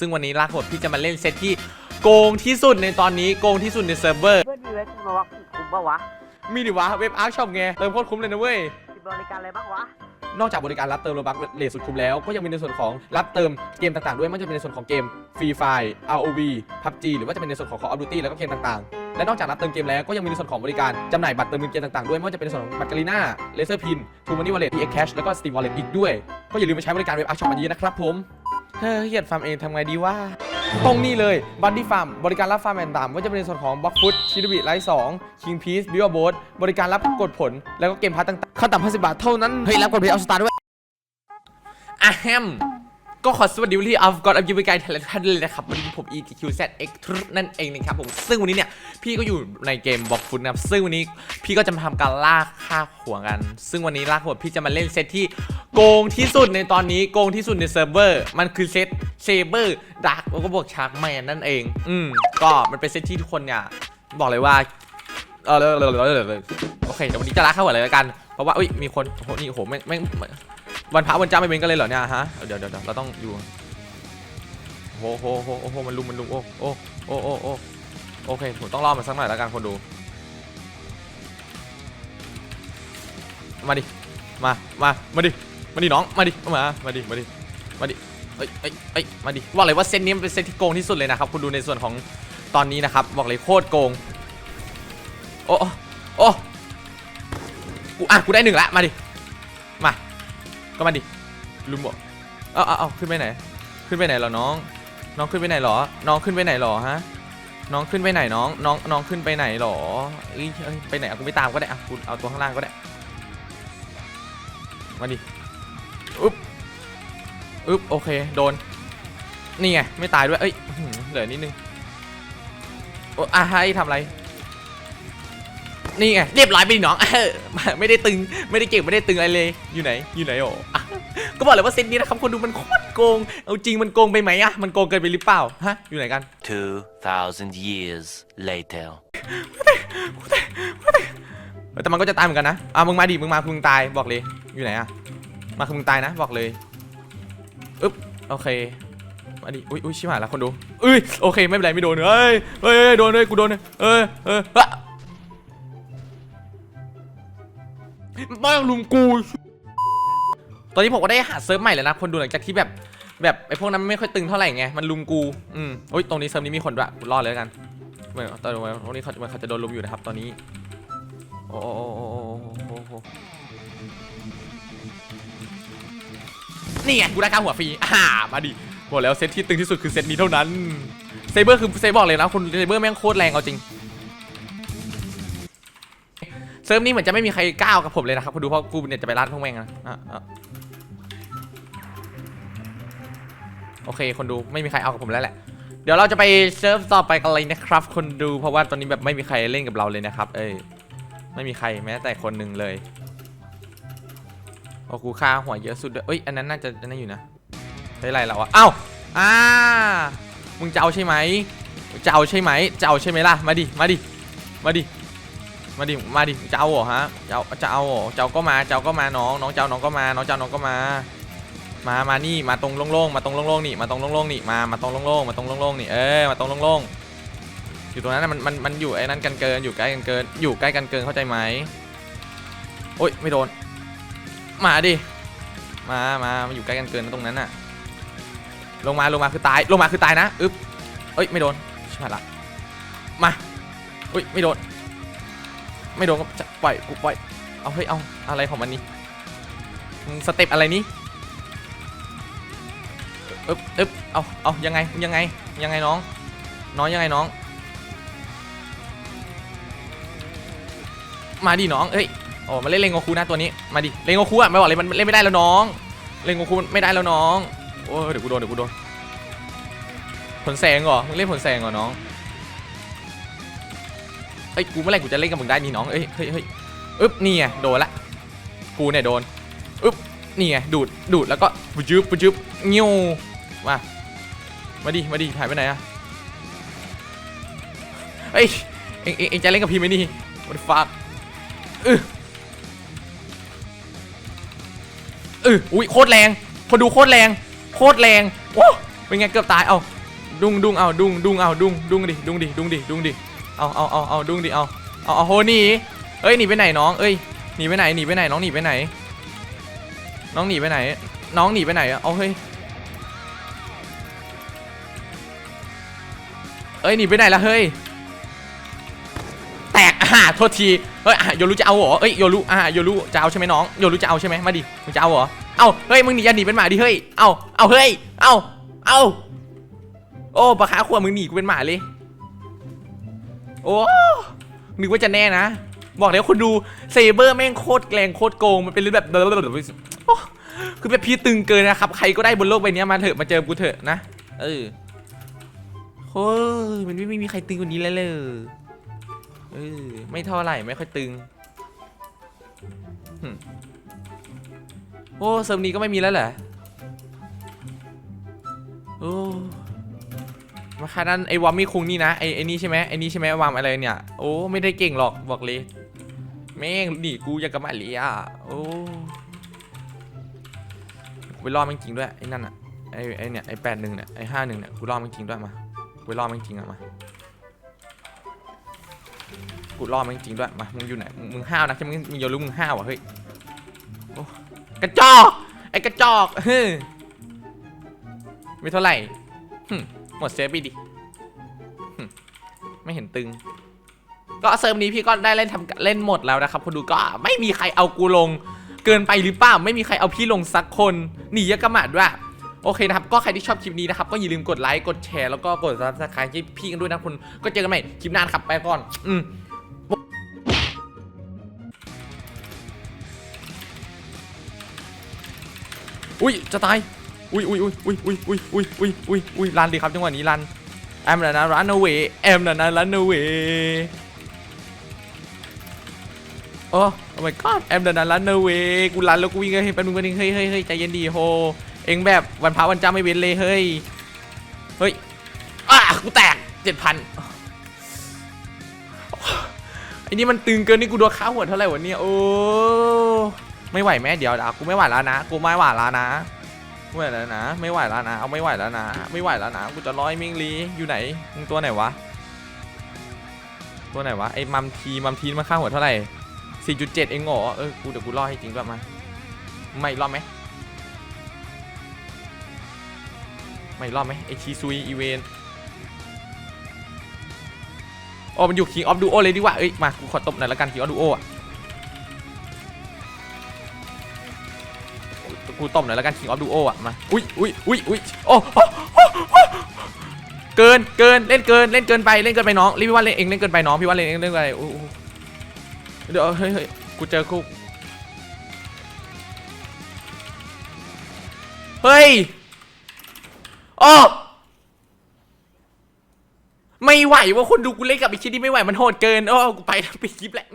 ซึ่งวันนี้ลากหดพี่จะมาเล่นเซตที่โกงที่สุดในตอนนี้โกงที่สุดในเซิร์ฟเวอร์เพื่อนมีเว็บมาวักคุ้มปะวะมีดิวะเว็บอาร์ช็อปไงเติมโคตรคุ้มเลยนะเว้ยมีบริการอะไรบ้างวะนอกจากบริการรับเติมโลบักเลทสุดคุ้มแล้ว ก็ยังมีในส่วนของรับเติมเกมต่างๆ ด้วยไม่ว่าจะเป็นในส่วนของเกม Free Fire ROV PUBG หรือว่าจะเป็นในส่วนของ Call of Duty แล้วก็เกมต่างๆ และนอกจากรับเติมเกมแล้วก็ยังมีในส่วนของบริการจำหน่ายบัตรเติมเงินเกมต่างๆ ด้วยไม่ว่าจะเป็นในส่วนของบัตรกาลีน่าเลเซอร์พินทูมันนี่วอลเล็ต PX Cash แล้วก็ Steam Wallet อีกด้วย ก็อย่าลืมไปใช้บริการเว็บอาร์ช็อปอันนี้นะครับผม เฮ้ยเฮียดฟาร์มเองทำไงดีวะตรงนี้เลยบันดี้ฟาร์มบริการรับฟาร์มต่างๆว่าจะเป็นในส่วนของบล็อกฟุตชิดบิไลท์สองคิงพีซบิวโบสบริการรับกดผล แล้วก็เกมพัทต่างๆขั้นต่ำ50บาทเท่านั้น เฮ้ย รับกดเพย์เอาสตาร์ด้วยอะแฮม ก็ขอสวัสดีวันที่อัฟกอดอัพยูบิกายทะเลท่านเลยนะครับ วันนี้ผม ETQZX นั่นเองนะครับผม ซึ่งวันนี้เนี่ย พี่ก็อยู่ในเกมบอกฟุตนะครับ ซึ่งวันนี้พี่ก็จะมาทำการลากค่าหัวกัน ซึ่งวันนี้ลากหัวพี่จะมาเล่นเซตที่โกงที่สุดในตอนนี้โกงที่สุดในเซิร์ฟเวอร์ มันคือเซตเซเบอร์ดักแล้วก็บวกชาร์กแมนนั่นเอง อืม ก็มันเป็นเซตที่ทุกคนเนี่ยบอกเลยว่าเออเลยเลยเลยเลยโอเคเดี๋ยววันนี้จะลากเข้าหัวเลยแล้วกัน เพราะว่าอุ้ยมีคนโอ้โหนี่โอ้โหแม่แม่ วันพระวันเจ้าไม่เว้นกันเลยเหรอเนี่ยฮะ เดี๋ยวเดี๋ยวเราต้องอยู่โอ้โหโอ้โหโอ้โหมันลุมมันลุมโอ้โอ้โอ้โอ้โอ้โอเคผมต้องรอมันสักหน่อยแล้วกันคนดู มาดิ มา มา มาดิ มาดิน้อง มาดิ มา มาดิ มาดิ มาดิเอ้ยเอ้ยเอ้ยมาดิ บอกเลยว่าเซตนี้มันเป็นเซตที่โกงที่สุดเลยนะครับคุณดูในส่วนของตอนนี้นะครับ บอกเลยโคตรโกง โอ้โอ้กูอะกูได้หนึ่งละ มาดิ ก็มาดิลุมบอกเอาเอาเอาขึ้นไปไหน ขึ้นไปไหนเหรอน้อง น้องขึ้นไปไหนเหรอ น้องขึ้นไปไหนเหรอฮะ น้องขึ้นไปไหนน้อง น้องน้องขึ้นไปไหนเหรอเอ้ยเอ้ยไปไหนอะกูไม่ตามก็ได้อะกูเอาตัวข้างล่างก็ได้ มาดิอึ๊บอึ๊บโอเคโดน นี่ไงไม่ตายด้วย เอ้ย เหลือนิดนึง โอ้อะให้ทำอะไร นี่ไงเรียบร้อยไปดิน้องเออไม่ได้ตึงไม่ได้เก่งไม่ได้ตึงอะไรเลยอยู่ไหนอยู่ไหนโอ้อะก็บอกเลยว่าเซตนี้นะครับคนดูมันโคตรโกงเอาจริงมันโกงไปไหมอะมันโกงเกินไปหรือเปล่าฮะอยู่ไหนกัน2,000 years later. เออแต่มันก็จะตายเหมือนกันนะอะมึงมาดิมึงมาคือมึงตายบอกเลยอยู่ไหนอะมาคือมึงตายนะบอกเลยอึ๊บโอเคมาดิอุ้ยอุ้ยชิบหายแล้วคนดูอุ้ยโอเคไม่เป็นไรไม่โดนเฮ้ยเฮ้ยเฮ้ยโดนเลยกูโดนเลยเออเออ อะไม่ลุมกู ตอนนี้ผมก็ได้หาเซิร์ฟใหม่แล้วนะ คนดูหลังจากที่แบบแบบไอ้พวกนั้นไม่ค่อยตึงเท่าไหร่ไง มันลุมกู อืมโอ้ยตรงนี้เซิร์ฟนี้มีคนด้วยกูรอดเลยแล้วกันเหมือนตอนนี้เขาเขาจะโดนลุมอยู่นะครับ ตอนนี้ โอ้โอ้โอ้โอ้โอ้นี่ไงกูได้ค่าหัวฟรีอ่ามาดิบอกแล้วเซตที่ตึงที่สุดคือเซตนี้เท่านั้น เซเบอร์คือเซบอกเลยนะคนเซเบอร์แม่งโคตรแรงเอาจริง ซิร์ฟนี้เหมือนจะไม่มีใครก้าวกับผมเลยนะครับคุณดูเพราะกูเนี่ยจะไปรัดพวกแม่งนะอะอะโอเค คนดูไม่มีใครเอากับผมแล้วแหละ เดี๋ยวเราจะไปเซิร์ฟต่อไปกันเลยนะครับ คนดูเพราะว่าตอนนี้แบบไม่มีใครเล่นกับเราเลยนะครับ เอ้ยไม่มีใครแม้แต่คนหนึ่งเลยโอ้กูค่าหัวเยอะสุดด้วยเอ้ยอันนั้นน่าจะอันนั้นอยู่นะเฮ้ยอะไรเราอะเอ้าอ่ามึงจะเอาใช่ไหมจะเอาใช่ไหมจะเอาใช่ไหมล่ะมาดิมาดิมาดิ มาดิ มาดิ เจะเอาเหรอฮะ เจะเจะเอาเจะเอาก็มา เจะเอาก็มาน้อง น้องเจะเอาน้องก็มา น้องเจะเอาน้องก็มา มา มานี่ มาตรงโล่งๆ มาตรงโล่งๆนี่ มาตรงโล่งๆนี่ มา มาตรงโล่งๆ มาตรงโล่งๆนี่ เออมาตรงโล่งๆ อยู่ตรงนั้นนะมันมันมันอยู่ไอ้นั้นกันเกิน อยู่ใกล้กันเกิน อยู่ใกล้กันเกินเข้าใจไหมโอ๊ยไม่โดน มาดิ มา มามาอยู่ใกล้กันเกินตรงนั้นน่ะ ลงมา ลงมาคือตาย ลงมาคือตายนะ อึ๊บเอ้ยไม่โดนใช่ละ มาอุ้ยไม่โดน ไม่โดนก็ปล่อยกูปล่อยเอาเฮ้ยเอาอะไรของมันนี่สเต็ปอะไรนี่อึ๊บเอ๊บเอาเอายังไงยังไงยังไงน้อง น้องยังไงน้อง มาดิน้องเอ้ยโอ้มาเล่นเลงโงคูนะตัวนี้มาดิเลงโงคูอะไม่บอกเลยมันเล่นไม่ได้แล้วน้องเลงโงคูไม่ได้แล้วน้องโอ้เดี๋ยวกูโดนเดี๋ยวกูโดนผลแสงเหรอมึงเล่นผลแสงเหรอน้อง อ้ยกูเมื่อไหร่กูจะเล่นกับมึงได้นี่น้องเอ้ยเฮ้ยเฮ้ยอึ๊บนี่ไงโดนละกูเนี่ยโดนอึ๊บนี่ไงดูดดูดแล้วก็ปุจึ๊บปุจึ๊บเงี้ยวมามาดิมาดิหายไปไหนอะเฮ้ยเอ็งเอ็งเอ็งจะเล่นกับพี่ไหมนี่ what the fuck เออเอออุ้ยโคตรแรงคนดูโคตรแรงโคตรแรงโอ้เป็นไงเกือบตายเอาดุงดุงเอาดุงดุงเอาดุงดุงดิดุงดิดุงดิดุงดิ เอาเอาเอาเอาดุงดิเอาเอาเอาโหหนีเอ้ยหนีไปไหนน้องเอ้ยหนีไปไหนหนีไปไหนน้องหนีไปไหน น้องหนีไปไหน น้องหนีไปไหนเอาเฮ้ยเอ้ยหนีไปไหนละเฮ้ยแตกอ่าโทษทีเฮ้ยโยรุจะเอาเหรอเอ้ยโยรุอ่าโยรุจะเอาใช่ไหมน้องโยรุจะเอาใช่ไหมมาดิมึงจะเอาเหรอเอาเฮ้ยมึงหนีอย่าหนีเป็นหมาดิเฮ้ยเอาเอาเฮ้ยเอาเอาโอ้ปะขาขวดมึงหนีกูเป็นหมาเลย โอ้นึกว่าจะแน่นะ บอกแล้วคนดูเซเบอร์แม่งโคตรแกลงโคตรโกง มันเป็นเรื่องแบบโอ้คือแบบพี่ตึงเกินนะครับ ใครก็ได้บนโลกใบนี้มาเถอะมาเจอกูเถอะนะ เออโอ้ยมันไม่มีใครตึงกว่านี้แล้วเลยเออไม่เท่าไหร่ไม่ค่อยตึงโอ้เซิร์ฟนี้ก็ไม่มีแล้วเหรอโอ้ มาคานั้นไอ้วามิคุงนี่นะไอ้ไอ้นี่ใช่ไหมไอ้นี่ใช่ไหมวามอะไรเนี่ย โอ้ไม่ได้เก่งหรอกบอกเลยแม่งหนีกูอยากกับมาเลียโอ้กูไปรอดมันจริงด้วยไอ้นั่นอะไอ้ไอ้เนี่ยไอ้แปดหนึ่งเนี่ยไอ้ห้าหนึ่งเนี่ยกูรอดมันจริงด้วยมากูไปรอดมันจริงอะมากูรอดมันจริงด้วยมามึงอยู่ไหนมึงห้าวนะใช่ไหมมึงอย่ารู้มึงห้าวอะเฮ้ยโอ้กระจอกไอ้กระจอกเฮ้ยไม่เท่าไหร่ หมดเซฟไปดิไม่เห็นตึง ก็เซิร์ฟนี้พี่ก็ได้เล่นทำเล่นหมดแล้วนะครับคนดูก็ไม่มีใครเอากูลง เกินไปหรือเปล่าไม่มีใครเอาพี่ลงสักคนหนียกกระหมัดด้วยโอเคนะครับ ก็ใครที่ชอบคลิปนี้นะครับ ก็อย่าลืมกดไลค์ กดแชร์ แล้วก็กดซับสไครต์ให้พี่กันด้วยนะคุณ ก็เจอกันใหม่คลิปหน้านครับ ไปก่อน อืมอุ้ย จะตาย อุ้ยอุ้ยอุ้ยอุ้ยอุ้ยอุ้ยอุ้ยอุ้ยอุ้ยอุ้ยรันดีครับจังหวะนี้รัน I'm gonna run away I'm gonna run away โอ้ oh my god I'm gonna run away กูรันแล้วกูวิ่งเฮ้ยเป็นมึงเป็นงเฮ้ยเฮ้ยเฮ้ยใจเย็นดีโฮ เอ็งแบบวันพระวันจ้าไม่เว้นเลยเฮ้ย เฮ้ยอะกูแตกเจ็ดพันไอ้นี่มันตึงเกินนี่กูโดนข้าวหัวเท่าไหร่วะเนี่ยโอ้ ไม่ไหวแม่เดี๋ยวเดี๋ยวกูไม่ไหวแล้วนะ กูไม่ไหวแล้วนะ ไม่ไหวแล้วนะ ไม่ไหวแล้วนะ เอาไม่ไหวแล้วนะ ไม่ไหวแล้วนะ กูจะร้อยมิงลีอยู่ไหน มึงตัวไหนวะ ตัวไหนวะ ไอ้มัมทีมัมทีมันค่าหัวเท่าไหร่4.7เองเหรอ เออ กูเดี๋ยวกูรอให้จริงด้วยมา ไม่รอดไหม ไม่รอดไหมไอชีซุยอีเวนโอ้มันอยู่ King of Duo เลยดีกว่า เอ้ย มา กูขอตบหน่อยละกัน King of Duo อะ กูตบหน่อยและกัน King of Duo อะมาอุ้ยอุ้ยอุ้ยอุ้ยโอ้เกินเกินเล่นเกินเล่นเกินไปเล่นเกินไปน้องรีบว่าเล่นเองเล่นเกินไปน้องพี่ว่าเล่นเองเล่นเกินไปเดี๋ยวเฮ้ยเฮ้ยกูเจอคุกเฮ้ยโอ้ไม่ไหวว่าคนดูกูเล่นกับไอ้ชิ้นนี้ไม่ไหวมันโหดเกินโอ้กูไปแล้วปิดคลิปแหละ